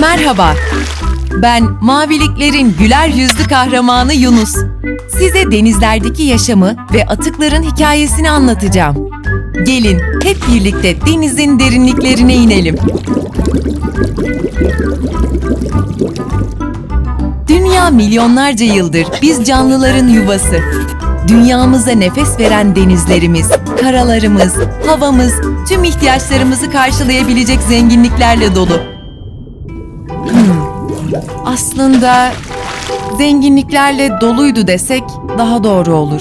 Merhaba. Ben maviliklerin güler yüzlü kahramanı Yunus. Size denizlerdeki yaşamı ve atıkların hikayesini anlatacağım. Gelin hep birlikte denizin derinliklerine inelim. Dünya milyonlarca yıldır biz canlıların yuvası. Dünyamıza nefes veren denizlerimiz, karalarımız, havamız tüm ihtiyaçlarımızı karşılayabilecek zenginliklerle dolu. Aslında zenginliklerle doluydu desek daha doğru olur.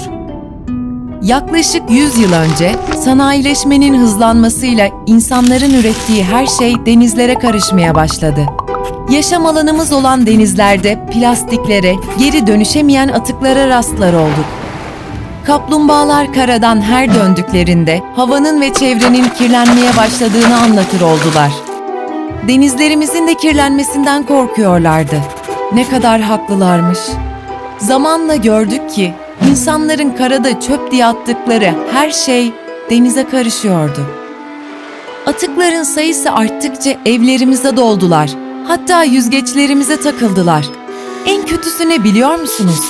Yaklaşık 100 yıl önce sanayileşmenin hızlanmasıyla insanların ürettiği her şey denizlere karışmaya başladı. Yaşam alanımız olan denizlerde plastiklere, geri dönüşemeyen atıklara rastlar olduk. Kaplumbağalar karadan her döndüklerinde havanın ve çevrenin kirlenmeye başladığını anlatır oldular. Denizlerimizin de kirlenmesinden korkuyorlardı. Ne kadar haklılarmış. Zamanla gördük ki insanların karada çöp diye attıkları her şey denize karışıyordu. Atıkların sayısı arttıkça evlerimize doldular. Hatta yüzgeçlerimize takıldılar. En kötüsü ne biliyor musunuz?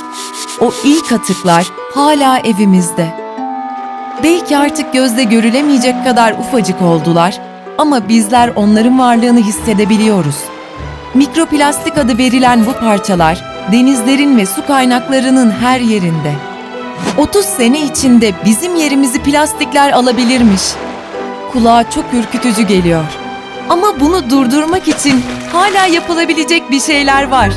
O ilk atıklar hala evimizde. Belki artık gözle görülemeyecek kadar ufacık oldular ama bizler onların varlığını hissedebiliyoruz. Mikroplastik adı verilen bu parçalar denizlerin ve su kaynaklarının her yerinde. 30 sene içinde bizim yerimizi plastikler alabilirmiş. Kulağa çok ürkütücü geliyor. Ama bunu durdurmak için hala yapılabilecek bir şeyler var.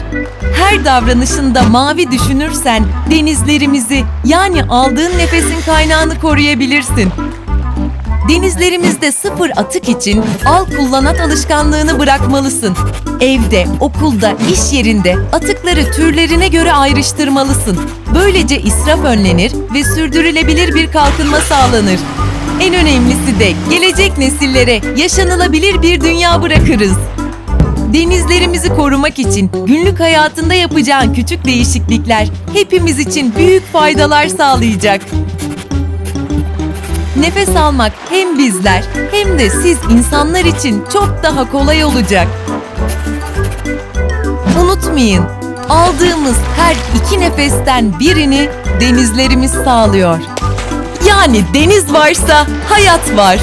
Her davranışında mavi düşünürsen denizlerimizi yani aldığın nefesin kaynağını koruyabilirsin. Denizlerimizde sıfır atık için al kullanat alışkanlığını bırakmalısın. Evde, okulda, iş yerinde atıkları türlerine göre ayrıştırmalısın. Böylece israf önlenir ve sürdürülebilir bir kalkınma sağlanır. En önemlisi de gelecek nesillere yaşanılabilir bir dünya bırakırız. Denizlerimizi korumak için günlük hayatında yapacağın küçük değişiklikler hepimiz için büyük faydalar sağlayacak. Nefes almak hem bizler hem de siz insanlar için çok daha kolay olacak. Unutmayın, aldığımız her iki nefesten birini denizlerimiz sağlıyor. Yani deniz varsa hayat var.